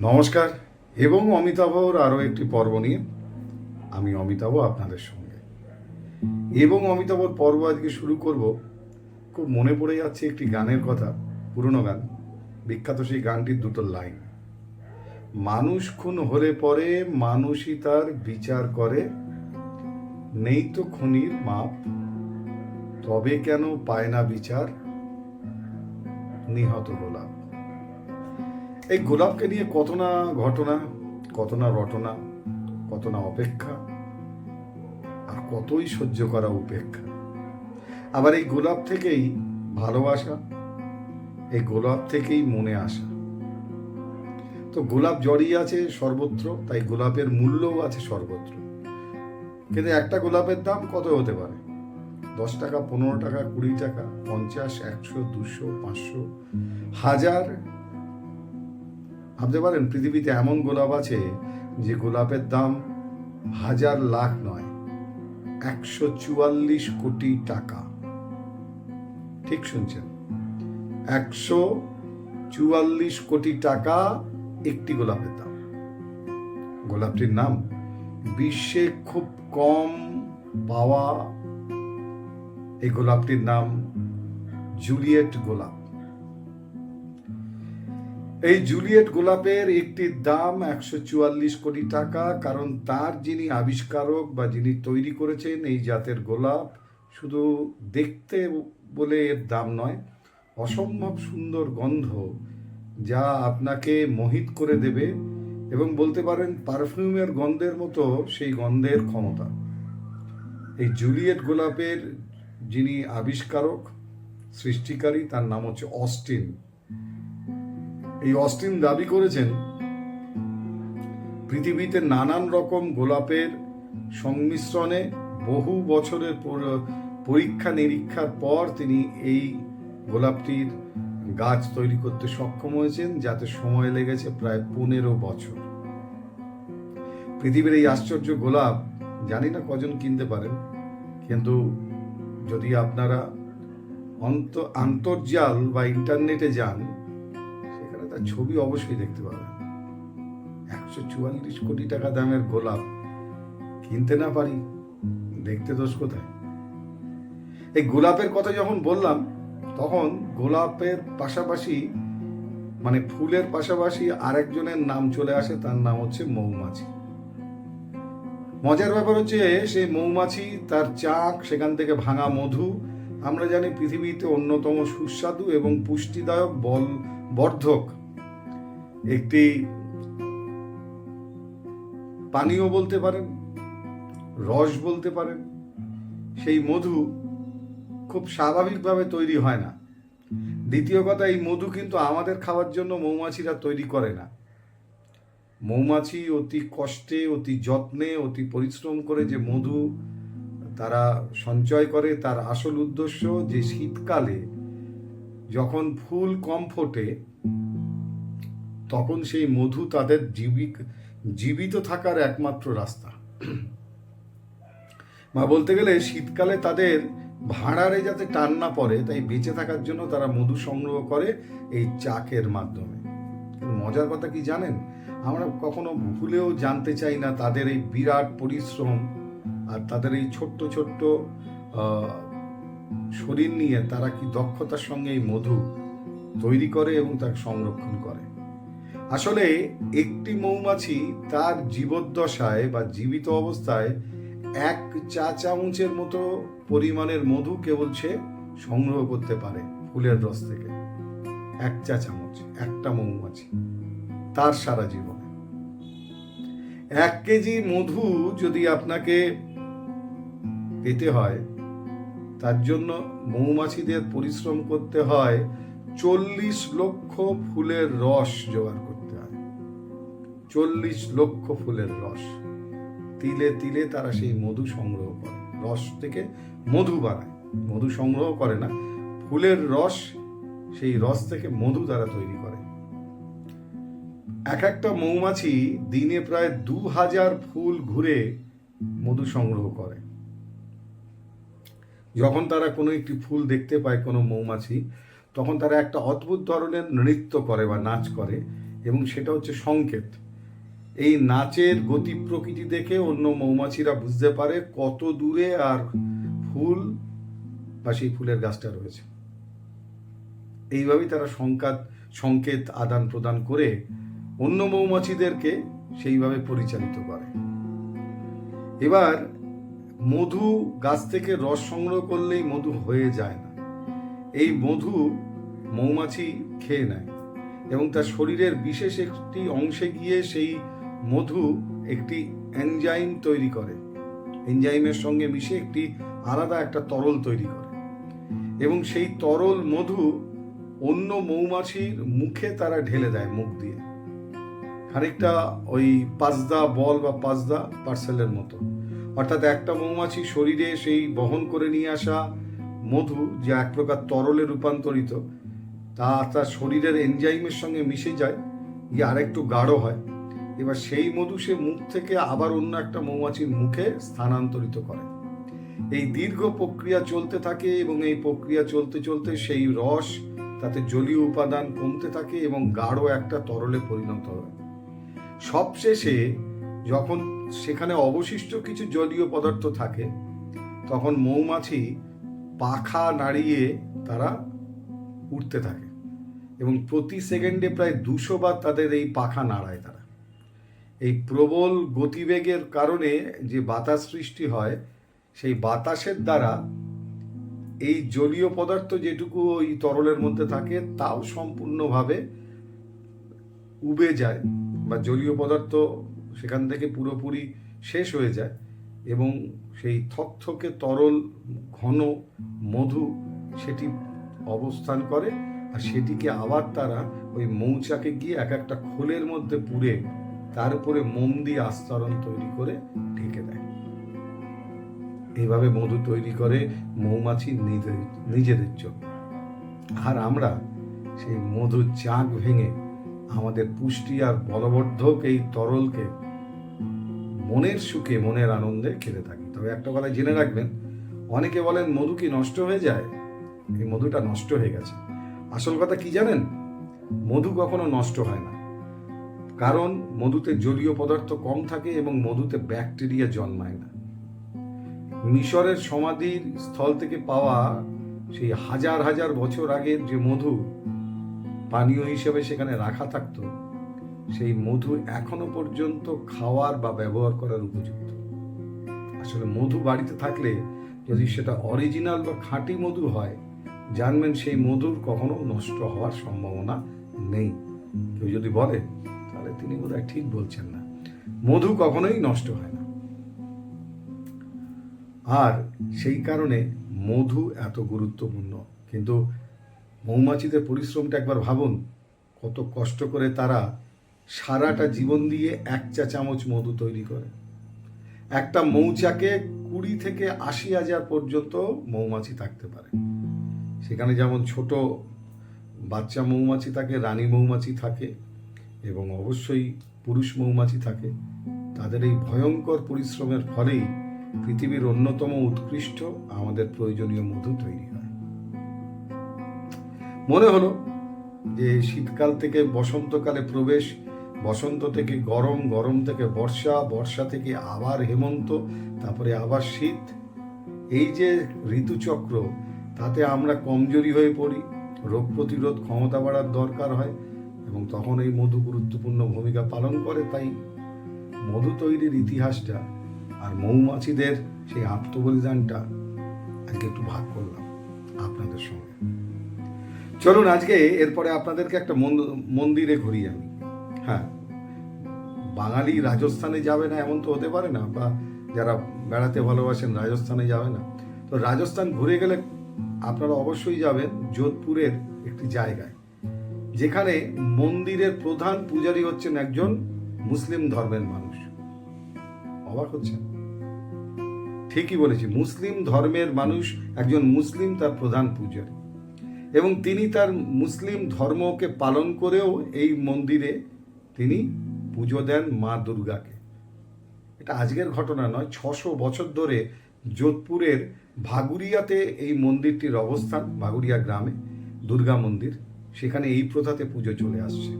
নমস্কার, এবং অমিতাভর আরও একটি পর্ব নিয়ে আমি অমিতাভ আপনাদের সঙ্গে। এবং অমিতাভর পর্ব আজকে শুরু করব, খুব মনে পড়ে যাচ্ছে একটি গানের কথা, পুরনো গান, বিখ্যাত সেই গানটির দুটো লাইন। মানুষ খুন হলে পরে মানুষই তার বিচার করে, নেই তো খুনির মাপ, তবে কেন পায় না বিচার, নিহত গোলাপ এই গোলাপকে নিয়ে কত না ঘটনা, কত না রটনা, কত না অপেক্ষা, আর কতই সহ্য করা উপেক্ষা। আবার এই গোলাপ থেকেই ভালোবাসা, এই গোলাপ থেকেই মনে আসা। তো গোলাপ জড়িয়ে আছে সর্বত্র, তাই গোলাপের মূল্যও আছে সর্বত্র। কিন্তু একটা গোলাপের দাম কত হতে পারে? দশ টাকা, পনেরো টাকা, কুড়ি টাকা, পঞ্চাশ, একশো, দুশো, পাঁচশো, হাজার ভাবতে পারেন, পৃথিবীতে এমন গোলাপ আছে যে গোলাপের দাম হাজার লাখ নয়, একশো চুয়াল্লিশ কোটি টাকা। ঠিক শুনছেন? একশো চুয়াল্লিশ কোটি টাকা একটি গোলাপের দাম। গোলাপটির নাম বিশ্বে খুব কম পাওয়া এই গোলাপটির নাম জুলিয়েট গোলাপ। এই জুলিয়েট গোলাপের একটির দাম একশো চুয়াল্লিশ কোটি টাকা, কারণ তার যিনি আবিষ্কারক বা যিনি তৈরি করেছেন এই জাতের গোলাপ, শুধু দেখতে বলে এর দাম নয়, অসম্ভব সুন্দর গন্ধ যা আপনাকে মোহিত করে দেবে এবং বলতে পারেন পারফিউমের গন্ধের মতো সেই গন্ধের ক্ষমতা। এই জুলিয়েট গোলাপের যিনি আবিষ্কারক, সৃষ্টিকারী, তার নাম হচ্ছে অস্টিন। এই অস্টিন দাবি করেছেন পৃথিবীতে নানান রকম গোলাপের সংমিশ্রণে বহু বছরের পরীক্ষা নিরীক্ষার পর তিনি এই গোলাপটির গাছ তৈরি করতে সক্ষম হয়েছেন, যাতে সময় লেগেছে প্রায় পনেরো বছর। পৃথিবীর এই আশ্চর্য গোলাপ, জানি না কজন কিনতে পারেন, কিন্তু যদি আপনারা অন্ত, আন্তর্জাল বা ইন্টারনেটে যান তার ছবি অবশ্যই দেখতে পাবেন একশো চুয়াল্লিশ কোটি টাকা দামের গোলাপ। কিনতে না পারি, দেখতে দোষ কোথায়? এই গোলাপের কথা যখন বললাম, তখন গোলাপের পাশাপাশি মানে ফুলের পাশাপাশি আরেকজনের নাম চলে আসে, তার নাম হচ্ছে মৌমাছি। মজার ব্যাপার হচ্ছে, সেই মৌমাছি, তার চাক, সেখান থেকে ভাঙা মধু, আমরা জানি পৃথিবীতে অন্যতম সুস্বাদু এবং পুষ্টিদায়ক বল, বর্ধক। একটি পানীয় বলতে পারেন, রস বলতে পারেন, সেই মধু খুব স্বাভাবিকভাবে তৈরি হয় না। দ্বিতীয় কথা, এই মধু কিন্তু আমাদের খাওয়ার জন্য মৌমাছিরা তৈরি করে না। মৌমাছি অতি কষ্টে, অতি যত্নে, অতি পরিশ্রম করে যে মধু তারা সঞ্চয় করে, তার আসল উদ্দেশ্য যে শীতকালে যখন ফুল কম ফোটে তখন সেই মধু তাদের জীবিক, জীবিত থাকার একমাত্র রাস্তা। বা বলতে গেলে শীতকালে তাদের ভাঁড়ারে যাতে টান না পড়ে, তাই বেঁচে থাকার জন্য তারা মধু সংগ্রহ করে এই চাকের মাধ্যমে। কিন্তু মজার কথা কি জানেন? আমরা কখনো ভুলেও জানতে চাই না তাদের এই বিরাট পরিশ্রম আর তাদের এই ছোট্ট ছোট্ট শরীর নিয়ে তারা কি দক্ষতার সঙ্গে এই মধু তৈরি করে এবং তাকে সংরক্ষণ করে। আসলে একটি মৌমাছি তার জীবদ্দশায় বা জীবিত অবস্থায় এক চা চামচের মতো পরিমাণের মধু কেবল সে সংগ্রহ করতে পারে ফুলের রস থেকে। এক চা চামচ, একটা মৌমাছি তার সারা জীবনে। এক কেজি মধু যদি আপনাকে পেতে হয়, তার জন্য মৌমাছিদের পরিশ্রম করতে হয় চল্লিশ লক্ষ ফুলের রস জোগাড় চল্লিশ লক্ষ ফুলের রস। তিলে তিলে তারা সেই মধু সংগ্রহ করে। রস থেকে মধু বানায়। মধু সংগ্রহ করে না, ফুলের রস সেই রস থেকে মধু তারা তৈরি করে। এক একটা মৌমাছি দিনে প্রায় দু হাজার ফুল ঘুরে মধু সংগ্রহ করে। যখন তারা কোনো একটি ফুল দেখতে পায় কোনো মৌমাছি, তখন তারা একটা অদ্ভুত ধরনের নৃত্য করে বা নাচ করে এবং সেটা হচ্ছে সংকেত। এই নাচের গতি প্রকৃতি দেখে অন্য মৌমাছিরা বুঝতে পারে কত দূরে আর ফুল বা সেই ফুলের গাছটা রয়েছে। এইভাবেই তারা সংকাত সংকেত আদান প্রদান করে অন্য মৌমাছিদেরকে সেইভাবে পরিচালিত করে। এবার মধু গাছ থেকে রস সংগ্রহ করলেই মধু হয়ে যায় না। এই মধু মৌমাছি খেয়ে নেয় এবং তার শরীরের বিশেষ একটি অংশে গিয়ে সেই মধু একটি এনজাইম তৈরি করে। এনজাইমের সঙ্গে মিশে একটি আলাদা একটা তরল তৈরি করে। এবং সেই তরল মধু অন্য মৌমাছির মুখে তারা ঢেলে দেয় মুখ দিয়ে। খানিকটা ওই পাঁচদা বল বা পাঁচদা পার্সেলের মতো। অর্থাৎ একটা মৌমাছি শরীরে সেই বহন করে নিয়ে আসা মধু যে এক প্রকার তরলে রূপান্তরিত, তা তার শরীরের এনজাইমের সঙ্গে মিশে যায়, গিয়ে আরেকটু গাঢ় হয়। এবার সেই মধু সে মুখ থেকে আবার অন্য একটা মৌমাছির মুখে স্থানান্তরিত করে। এই দীর্ঘ প্রক্রিয়া চলতে থাকে এবং এই প্রক্রিয়া চলতে চলতে সেই রস তাতে জলীয় উপাদান কমতে থাকে এবং গাঢ় একটা তরলে পরিণত হয়। সবশেষে যখন সেখানে অবশিষ্ট কিছু জলীয় পদার্থ থাকে, তখন মৌমাছি পাখা নাড়িয়ে তারা উঠতে থাকে এবং প্রতি সেকেন্ডে প্রায় দুশো বার তাদের এই পাখা নাড়ায় তারা। এই প্রবল গতিবেগের কারণে যে বাতাস সৃষ্টি হয়, সেই বাতাসের দ্বারা এই জলীয় পদার্থ যেটুকু ওই তরলের মধ্যে থাকে, তাও সম্পূর্ণভাবে উবে যায় বা জলীয় পদার্থ সেখান থেকে পুরোপুরি শেষ হয়ে যায় এবং সেই থকথকে তরল ঘন মধু সেটি অবস্থান করে আর সেটিকে আবার তারা ওই মৌচাকে গিয়ে এক একটা খোলের মধ্যে পুড়ে তার উপরে মোম দিয়ে আস্তরণ তৈরি করে ঢেকে দেয়। এইভাবে মধু তৈরি করে মৌমাছি নিজেদের নিজেদের জন্য। আর আমরা সেই মধুর চাক ভেঙে আমাদের পুষ্টি আর বলবর্ধক এই তরলকে মনের সুখে, মনের আনন্দে খেতে থাকি। তবে একটা কথা জেনে রাখবেন, অনেকে বলেন, মধু কি নষ্ট হয়ে যায়? এই মধুটা নষ্ট হয়ে গেছে। আসল কথা কি জানেন? মধু কখনো নষ্ট হয় না। কারণ মধুতে জলীয় পদার্থ কম থাকে এবং মধুতে ব্যাকটেরিয়া জন্মায় না। মিশরের সমাধির স্থল থেকে পাওয়া সেই হাজার হাজার বছর আগের যে মধু পানীয় হিসেবে সেখানে রাখা থাকতো, সেই মধু এখনও পর্যন্ত খাওয়ার বা ব্যবহার করার উপযুক্ত। আসলে মধু বাড়িতে থাকলে যদি সেটা অরিজিনাল বা খাঁটি মধু হয়, জানবেন সেই মধুর কখনো নষ্ট হওয়ার সম্ভাবনা নেই। কেউ যদি বলে তিনি বোধহয় ঠিক বলছেন না। মধু কখনোই নষ্ট হয় না। আর সেই কারণে মধু এত গুরুত্বপূর্ণ। কিন্তু মৌমাছিদের পরিশ্রমটা একবার ভাবুন, কত কষ্ট করে তারা সারাটা জীবন দিয়ে এক চা চামচ মধু তৈরি করে। একটা মৌচাকে কুড়ি থেকে আশি হাজার পর্যন্ত মৌমাছি থাকতে পারে। সেখানে যেমন ছোট বাচ্চা মৌমাছি থাকে, রানী মৌমাছি থাকে এবং অবশ্যই পুরুষ মৌমাছি থাকে, তাদের এই ভয়ঙ্কর পরিশ্রমের ফলেই পৃথিবীর অন্যতম উৎকৃষ্ট আমাদের প্রয়োজনীয় মধু তৈরি হয়। মনে হলো যে শীতকাল থেকে বসন্তকালে প্রবেশ, বসন্ত থেকে গরম গরম থেকে বর্ষা বর্ষা থেকে আবার হেমন্ত, তারপরে আবার শীত। এই যে ঋতুচক্র, তাতে আমরা কমজোরি হয়ে পড়ি, রোগ প্রতিরোধ ক্ষমতা বাড়ার দরকার হয় এবং তখন এই মধু গুরুত্বপূর্ণ ভূমিকা পালন করে, তাই মধু তৈরির ইতিহাসটা আর মৌমাছিদের সেই আত্মবলিদানটা আজকে একটু ভাগ করলাম আপনাদের সঙ্গে। চলুন আজকে এরপরে আপনাদেরকে একটা মন- মন্দিরে ঘুরিয়ে আনি। হ্যাঁ বাঙালি রাজস্থানে যাবে না এমন তো হতে পারে না, বা যারা বেড়াতে ভালোবাসেন রাজস্থানে যাবে না। তো রাজস্থান ঘুরে গেলে আপনারা অবশ্যই যাবেন যোধপুরের একটি জায়গায়। যেখানে মন্দিরের প্রধান পূজারী হচ্ছেন একজন মুসলিম ধর্মের মানুষ। অবাক হচ্ছেন? ঠিকই বলেছি, মুসলিম ধর্মের মানুষ একজন মুসলিম তার প্রধান পূজারী। এবং তিনি তার মুসলিম ধর্মকে পালন করেও এই মন্দিরে তিনি পুজো দেন মা দুর্গাকে। এটা আজকের ঘটনা নয়, ছশো বছর ধরে যোধপুরের ভাগুরিয়াতে এই মন্দিরটির অবস্থান, ভাগুরিয়া গ্রামে দুর্গা মন্দির। সেখানে এই প্রথাতে পুজো চলে আসছে।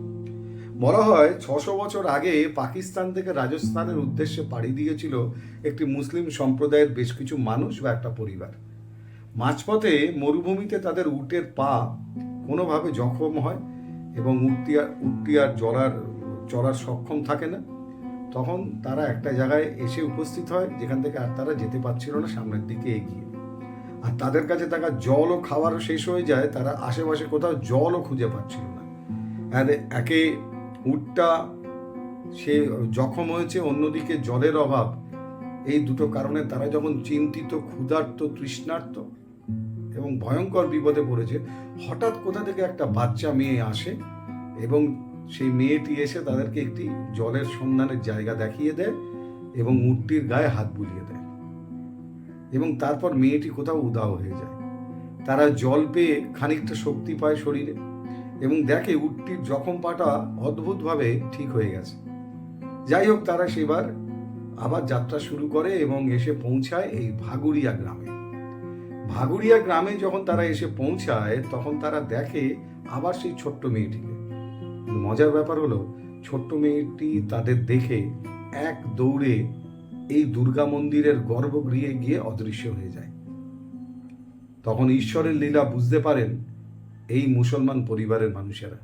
বলা হয় ছশো বছর আগে পাকিস্তান থেকে রাজস্থানের উদ্দেশ্যে পাড়ি দিয়েছিল একটি মুসলিম সম্প্রদায়ের বেশ কিছু মানুষ বা একটা পরিবার। মাঝপথে মরুভূমিতে তাদের উটের পা কোনোভাবে জখম হয় এবং উঠতি আর উঠতি আর চলার চলার সক্ষম থাকে না। তখন তারা একটা জায়গায় এসে উপস্থিত হয়, যেখান থেকে আর তারা যেতে পারছিল না, সামনের দিকে এগিয়ে। আর তাদের কাছে থাকা জল ও শেষ হয়ে যায়, তারা আশেপাশে কোথাও জলও খুঁজে পাচ্ছিল না। আর একে উটটা সে জখম হয়েছে, অন্যদিকে জলের অভাব। এই দুটো কারণে তারা যখন চিন্তিত, ক্ষুধার্ত, তৃষ্ণার্ত এবং ভয়ঙ্কর বিপদে পড়েছে, হঠাৎ কোথা থেকে একটা বাচ্চা মেয়ে আসে এবং সেই মেয়েটি এসে তাদেরকে একটি জলের সন্ধানের জায়গা দেখিয়ে দেয় এবং উটটির গায়ে হাত বুলিয়ে দেয়। এবং তারপর মেয়েটি কোথাও উদাও হয়ে যায়। তারা জল পেয়ে খানিকটা শক্তি পায় শরীরে এবং দেখে উটটির জখম পাটা অদ্ভুতভাবে ঠিক হয়ে গেছে। যাই হোক, তারা সেবার আবার যাত্রা শুরু করে এবং এসে পৌঁছায় এই ভাগুড়িয়া গ্রামে। ভাগুড়িয়া গ্রামে যখন তারা এসে পৌঁছায়, তখন তারা দেখে আবার সেই ছোট্ট মেয়েটিকে। মজার ব্যাপার হলো, ছোট্ট মেয়েটি তাদের দেখে এক দৌড়ে এই দুর্গা মন্দিরের গর্ভগৃহে গিয়ে অদৃশ্য হয়ে যায়। তখন ঈশ্বরের লীলা বুঝতে পারেন এই মুসলমান পরিবারের মানুষেরা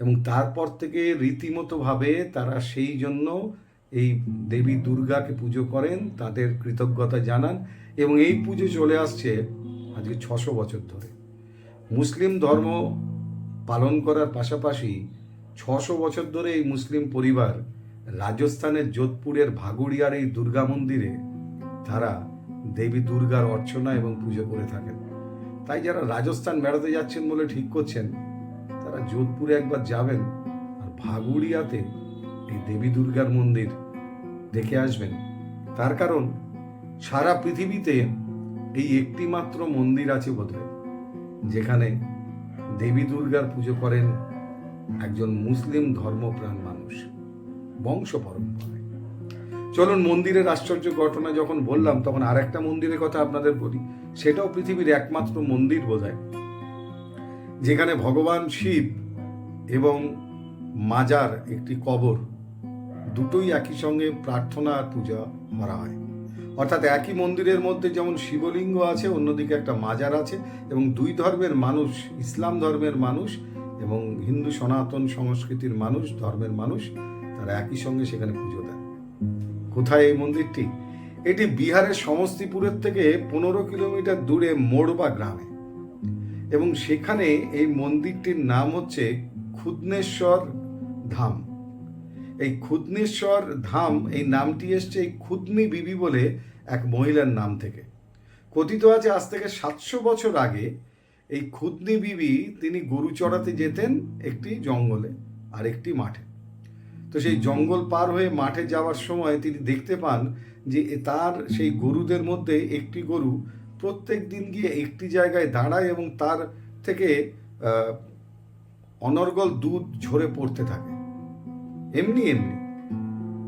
এবং তারপর থেকে রীতিমতোভাবে তারা সেই জন্য এই দেবী দুর্গাকে পুজো করেন, তাদের কৃতজ্ঞতা জানান এবং এই পুজো চলে আসছে আজকে ছশো বছর ধরে। মুসলিম ধর্ম পালন করার পাশাপাশি ছশো বছর ধরে এই মুসলিম পরিবার রাজস্থানের যোধপুরের ভাগুড়িয়ার এই দুর্গা মন্দিরে তারা দেবী দুর্গার অর্চনা এবং পুজো করে থাকেন। তাই যারা রাজস্থান বেড়াতে যাচ্ছেন বলে ঠিক করছেন, তারা যোধপুরে একবার যাবেন আর ভাগুড়িয়াতে এই দেবী দুর্গার মন্দির দেখে আসবেন। তার কারণ, সারা পৃথিবীতে এই একটি মাত্র মন্দির আছে বোধহয়, যেখানে দেবী দুর্গার পুজো করেন একজন মুসলিম ধর্মপ্রাণ মানুষ। বংশ পরম্পরায় চলুন, মন্দিরের আশ্চর্য ঘটনা যখন বললাম, তখন আর একটা মন্দিরের কথা আপনাদের বলি। সেটাও পৃথিবীর একমাত্র মন্দির বোধহয়। যেখানে ভগবান শিব এবং মাজার একটি কবর, দুটোই একই সঙ্গে প্রার্থনা আর পূজা করা হয়। অর্থাৎ একই মন্দিরের মধ্যে যেমন শিবলিঙ্গ আছে, অন্যদিকে একটা মাজার আছে, এবং দুই ধর্মের মানুষ, ইসলাম ধর্মের মানুষ এবং হিন্দু সনাতন সংস্কৃতির মানুষ, ধর্মের মানুষ তারা একই সঙ্গে সেখানে পুজো দেয় কোথায় এই মন্দিরটি? এটি বিহারের সমস্তিপুরের থেকে পনেরো কিলোমিটার দূরে মোড়বা গ্রামে। এবং সেখানে এই মন্দিরটির নাম হচ্ছে ক্ষুদ্নেশ্বর ধাম। এই ক্ষুদ্নেশ্বর ধাম, এই নামটি এসছে এই ক্ষুদ্নি বিবি বলে এক মহিলার নাম থেকে। কথিত আছে আজ থেকে সাতশো বছর আগে এই ক্ষুদ্নি বিবি তিনি গরু চড়াতে যেতেন একটি জঙ্গলে আর একটি মাঠে। তো সেই জঙ্গল পার হয়ে মাঠে যাওয়ার সময় তিনি দেখতে পান যে তার সেই গরুদের মধ্যে একটি গরু প্রত্যেক দিন গিয়ে একটি জায়গায় দাঁড়ায় এবং তার থেকে অনর্গল দুধ ঝরে পড়তে থাকে। এমনি এমনি।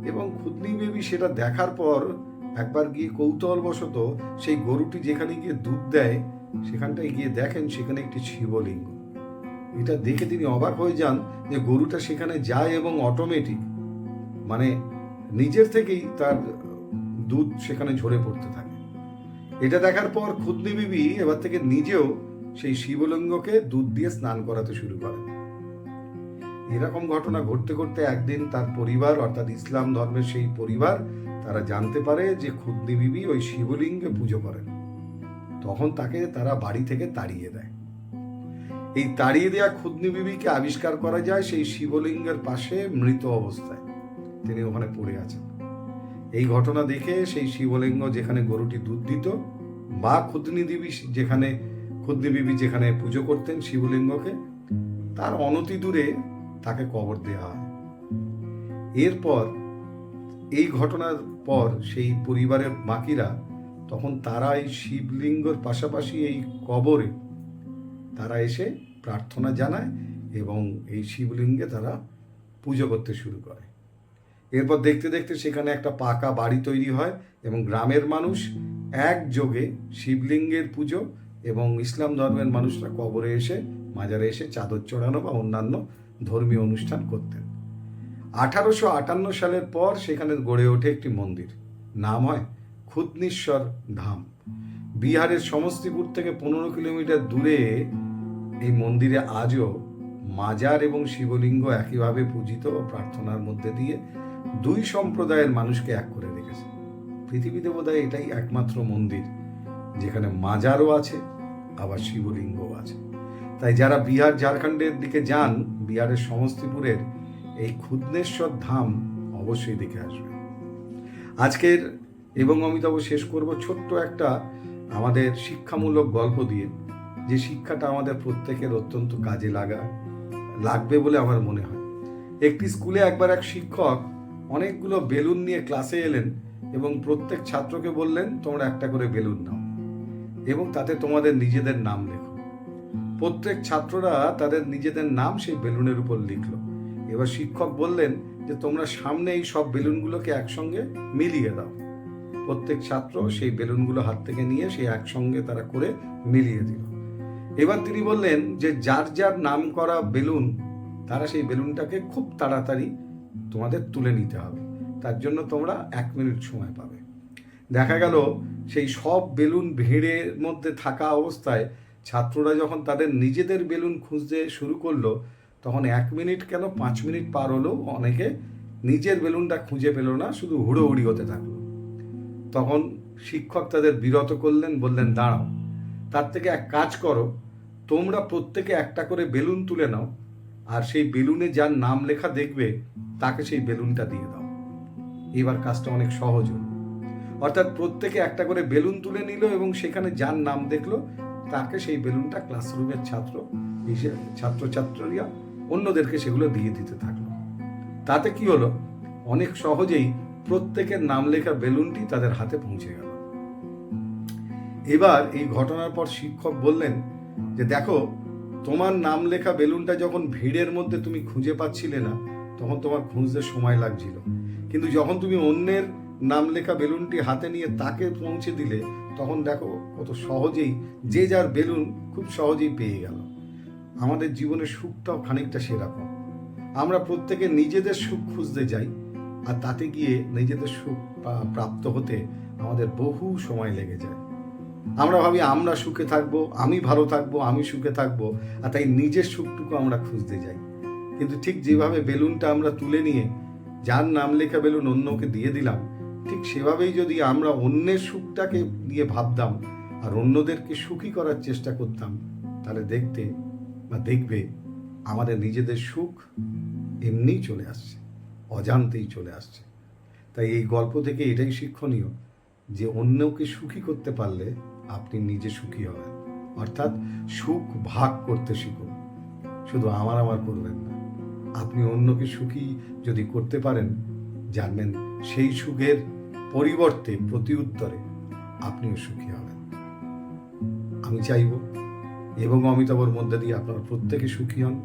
এবং খুদনি বেবি সেটা দেখার পর একবার গিয়ে কৌতূহলবশত সেই গরুটি যেখানে গিয়ে দুধ দেয় সেখানটায় গিয়ে দেখেন সেখানে একটি শিবলিঙ্গ। এটা দেখে তিনি অবাক হয়ে যান যে গরুটা সেখানে যায় এবং অটোমেটিক মানে নিজের থেকেই তার দুধ সেখানে ঝরে পড়তে থাকে। এটা দেখার পর খুদনি বিবি এবার থেকে নিজেও সেই শিবলিঙ্গকে দুধ দিয়ে স্নান করাতে শুরু করেন। এরকম ঘটনা ঘটতে ঘটতে একদিন তার পরিবার অর্থাৎ ইসলাম ধর্মের সেই পরিবার তারা জানতে পারে যে খুদ্দি বিবি ওই শিবলিঙ্গে পুজো করেন। তখন তাকে তারা বাড়ি থেকে তাড়িয়ে দেয়। এই তাড়িয়ে দেওয়া খুদনি বিবিকে আবিষ্কার করা যায় সেই শিবলিঙ্গের পাশে মৃত অবস্থায়। তিনি ওখানে পড়ে আছেন। এই ঘটনা দেখে সেই শিবলিঙ্গ যেখানে গরুটি দুধ দিত বা খুদনি দেবী যেখানে, খুদনি বিবি যেখানে পুজো করতেন শিবলিঙ্গকে, তার অনতি দূরে তাকে কবর দেওয়া হয়। এরপর, এই ঘটনার পর সেই পরিবারের বাকিরা তখন তারা এই শিবলিঙ্গর পাশাপাশি এই কবরে তারা এসে প্রার্থনা জানায় এবং এই শিবলিঙ্গে তারা পুজো করতে শুরু করে। এরপর দেখতে দেখতে সেখানে একটা পাকা বাড়ি তৈরি হয় এবং গ্রামের মানুষ একযোগে শিবলিঙ্গের পুজো এবং ইসলাম ধর্মের মানুষরা কবরে এসে, মাজারে এসে চাদর চড়ানো বা অন্যান্য ধর্মীয় অনুষ্ঠান করতেন। আঠারোশো আটান্ন সালের পর সেখানে গড়ে ওঠে একটি মন্দির। নাম হয় খুদনিশ্বর ধাম। বিহারের সমস্তিপুর থেকে পনেরো কিলোমিটার দূরে এই মন্দিরে আজও মাজার এবং শিবলিঙ্গ একইভাবে পূজিত ও প্রার্থনার মধ্যে দিয়ে দুই সম্প্রদায়ের মানুষকে এক করে রেখেছে। পৃথিবীতে বোধহয় এটাই একমাত্র মন্দির, যেখানে মাজারও আছে, আবার শিবলিঙ্গও আছে। তাই যারা বিহার ঝাড়খণ্ডের দিকে যান, বিহারের সমস্তিপুরের এই ক্ষুদ্রেশ্বর ধাম অবশ্যই দেখে আসবে আজকের এবং অমিতাভ শেষ করব ছোট্ট একটা আমাদের শিক্ষামূলক গল্প দিয়ে। যে শিক্ষাটা আমাদের প্রত্যেকের অত্যন্ত কাজে লাগা, লাগবে বলে আমার মনে হয়। একটি স্কুলে একবার এক শিক্ষক অনেকগুলো বেলুন নিয়ে ক্লাসে এলেন এবং প্রত্যেক ছাত্রকে বললেন, তোমরা একটা করে বেলুন নাও এবং তাতে তোমাদের নিজেদের নাম লেখো। প্রত্যেক ছাত্ররা তাদের নিজেদের নাম সেই বেলুনের উপর লিখলো। এবার শিক্ষক বললেন যে, তোমরা সামনে এই সব বেলুনগুলোকে একসঙ্গে মিলিয়ে দাও। প্রত্যেক ছাত্র সেই বেলুনগুলো হাত থেকে নিয়ে সেই একসঙ্গে তারা করে মিলিয়ে দিল। এবার তিনি বললেন যে যার যার নাম করা বেলুন, তারা সেই বেলুনটাকে খুব তাড়াতাড়ি তোমাদের তুলে নিতে হবে। তার জন্য তোমরা এক মিনিট সময় পাবে। দেখা গেল সেই সব বেলুন ভিড়ের মধ্যে থাকা অবস্থায় ছাত্ররা যখন তাদের নিজেদের বেলুন খুঁজতে শুরু করল, তখন এক মিনিট কেন পাঁচ মিনিট পার হলেও অনেকে নিজের বেলুনটা খুঁজে পেল না, শুধু হুড়োহুড়ি হতে থাকল। তখন শিক্ষক তাদের বিরত করলেন, বললেন, দাঁড়াও, তার থেকে এক কাজ করো তোমরা প্রত্যেকে একটা করে বেলুন তুলে নাও, আর সেই বেলুনে যার নাম লেখা দেখবে, তাকে সেই বেলুনটা দিয়ে দাও। এবার কাজটা অনেক সহজ হলো। অর্থাৎ প্রত্যেকে একটা করে বেলুন তুলে নিল এবং সেখানে যার নাম দেখল, তাকে সেই বেলুনটা ক্লাসরুমের ছাত্র ছাত্রছাত্রীরা অন্যদেরকে সেগুলো দিয়ে দিতে থাকল। তাতে কি হলো? অনেক সহজেই প্রত্যেকের নাম লেখা বেলুনটি তাদের হাতে পৌঁছে গেল। এবার এই ঘটনার পর শিক্ষক বললেন যে দেখো, তোমার নাম লেখা বেলুনটা যখন ভিড়ের মধ্যে তুমি খুঁজে পাচ্ছিলে না, তখন তোমার খুঁজতে সময় লাগছিল। কিন্তু যখন তুমি অন্যের নাম লেখা বেলুনটি হাতে নিয়ে তাকে পৌঁছে দিলে, তখন দেখো, কত সহজেই যে যার বেলুন খুব সহজেই পেয়ে গেল। আমাদের জীবনের সুখটাও খানিকটা সেরকম। আমরা প্রত্যেকে নিজেদের সুখ খুঁজতে যাই, আর তাতে গিয়ে নিজেদের সুখ প্রাপ্ত হতে আমাদের বহু সময় লেগে যায়। আমরা ভাবি আমরা সুখে থাকব, আমি ভালো থাকব, আমি সুখে থাকব, আর তাই নিজের সুখটুকু আমরা খুঁজতে যাই। কিন্তু ঠিক যেভাবে বেলুনটা আমরা তুলে নিয়ে যার নাম লেখা বেলুন অন্যকে দিয়ে দিলাম, ঠিক সেভাবেই যদি আমরা অন্যের সুখটাকে নিয়ে ভাবতাম আর অন্যদেরকে সুখী করার চেষ্টা করতাম, তাহলে দেখতে বা দেখবে আমাদের নিজেদের সুখ এমনিই চলে আসছে, অজান্তেই চলে আসছে। তাই এই গল্প থেকে এটাই শিক্ষণীয় যে অন্যকে সুখী করতে পারলে আপনি নিজে সুখী হবেন। অর্থাৎ সুখ ভাগ করতে শিখুন। শুধু আমার আমার করবেন না। আপনি অন্যকে সুখী যদি করতে পারেন, জানবেন সেই সুখের পরিবর্তে, প্রতি উত্তরে আপনিও সুখী হবেন। আমি চাইব এবং অমিতাভর মধ্যে দিয়ে আপনারা প্রত্যেকে সুখী হন।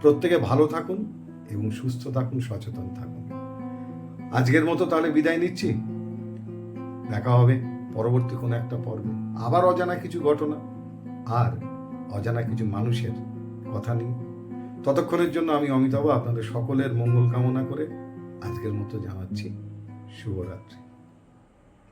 প্রত্যেকে ভালো থাকুন এবং সুস্থ থাকুন, সচেতন থাকুন। আজকের মতো তাহলে বিদায় নিচ্ছি। দেখা হবে। পরবর্তী কোনো একটা পর্বে আবার অজানা কিছু ঘটনা আর অজানা কিছু মানুষের কথা নিয়ে ততক্ষণের জন্য আমি অমিতাভ আপনাদের সকলের মঙ্গল কামনা করে আজকের মতো জানাচ্ছি। শুভরাত্রি।